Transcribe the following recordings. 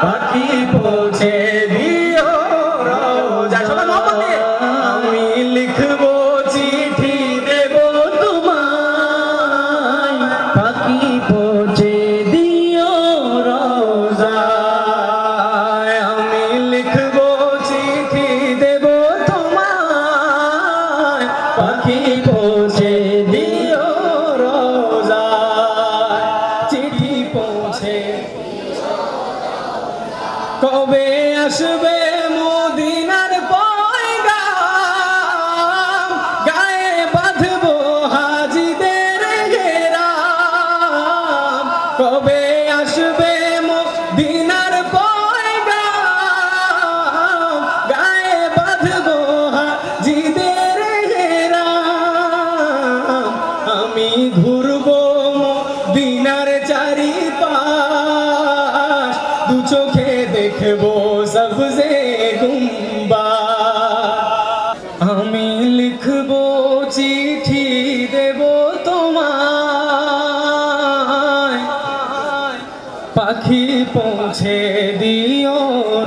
পাখি পৌঁছে কবে আসবে মদিনার পয়গাম? গায়ে বাঁধবো হাজিদের ঘেরাম। কবে আসবে মদিনার পয়গাম? গায়ে বাঁধবো হাজিদের ঘেরাম। আমি ঘুরবো দিনার চারি পাশ দু চোখে পৌঁছে দিও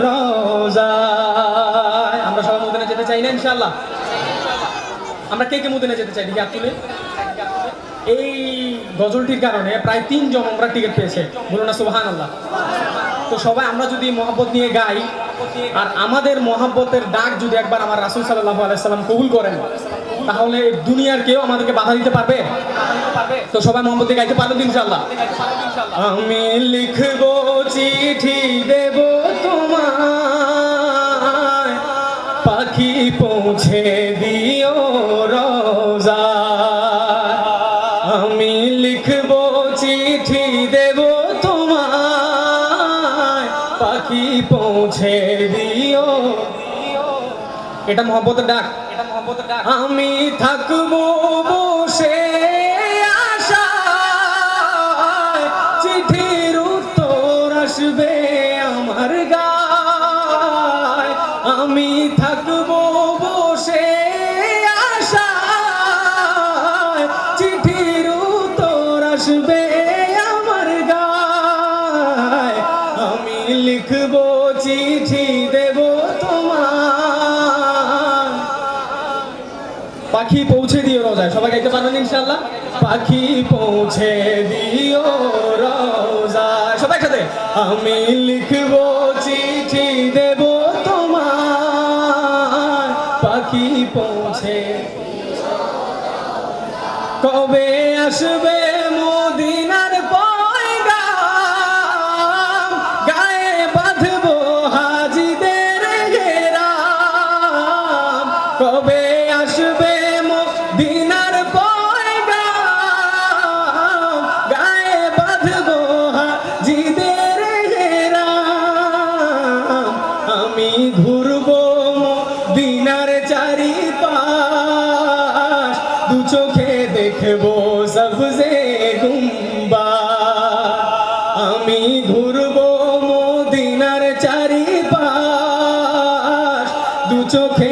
রোজায়। আমরা সবাই মদিনা যেতে চাই না ইনশাল্লাহ আমরা কে কে মদিনা যেতে চাই হাত তুলে। এই গজলটির কারণে প্রায় তিনজন আমরা টিকিট পেয়েছে। বলুন না সুবাহান আল্লাহ তো সবাই, আমরা যদি মহাব্বত নিয়ে গাই, আর আমাদের মহাব্বতের ডাক যদি একবার আমার রাসুল সাল্লাহ আলাইসাল্লাম কবুল করেন, তাহলে দুনিয়ার কেউ আমাদেরকে বাধা দিতে পারবে? তো সবাই দিয়ে গাইতে পারবেন ইনশাল্লাহ আমি লিখব চিঠি দেব তোমায়। পাখি পৌঁছে দিও রোজা আমি লিখব চিঠি দেব তোমায়। পাখি পৌঁছে দিও। এটা মহব্বতের ডাক। এটা মহব্বতের ডাক। আমি থাকব বসে আমি থাকব বসে আশায়। চিঠির উত্তর আসবে আমার গায়। আমি লিখব চিঠি, দেব তোমার পাখি পৌঁছে দিও রোজায় সবাই গাইতে পারবেন ইনশাল্লাহ পাখি পৌঁছে দিও রোজায়। সবাই সাথে আমি লিখব চিঠি, দেব আসবে। দেখব সবজে গুম্বা। আমি ঘুরবো মদিনার চারি পাশ দু চোখে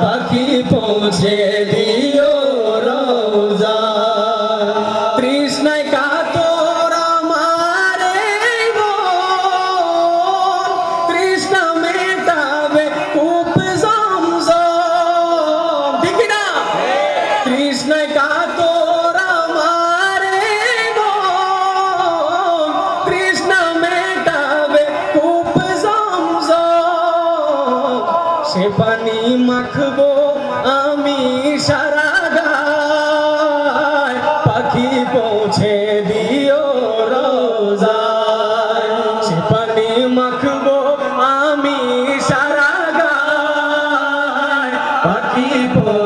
পাখি পৌঁছে দিও সে পানি মাখবো আমি সারা গায়। পাখি পৌঁছে দিও রোজায়। সে পানি মাখবো আমি সারা গায়। পাখি পৌঁছে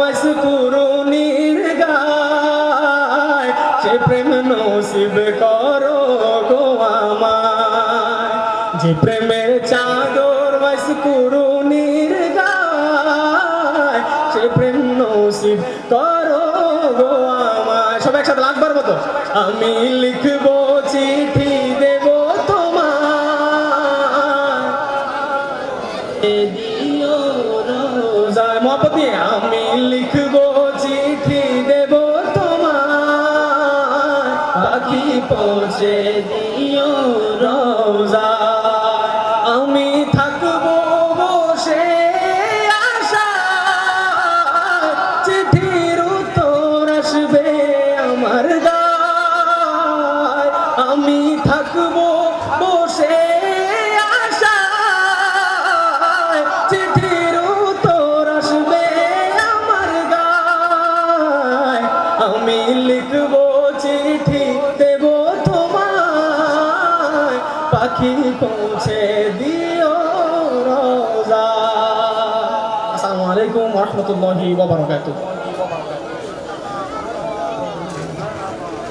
মাস কুরুনির গায় সে প্রেম নসিব করো গো আমায়। যে প্রেমের চাদর মাস কুরুনির গায় সে প্রেম নসিব করো গো আমায়। সব একসাথে লাগবার মতো। আমি লিখব চিঠি দেব তোমায়। দিয়ে আমি লিখব চিঠি দেব তোমার বাকি পৌঁছে দিও রোজায় পাখি পৌঁছে দিও রোজা। আসসালামু আলাইকুম ওয়া রাহমাতুল্লাহি ওয়া বারাকাতুহু।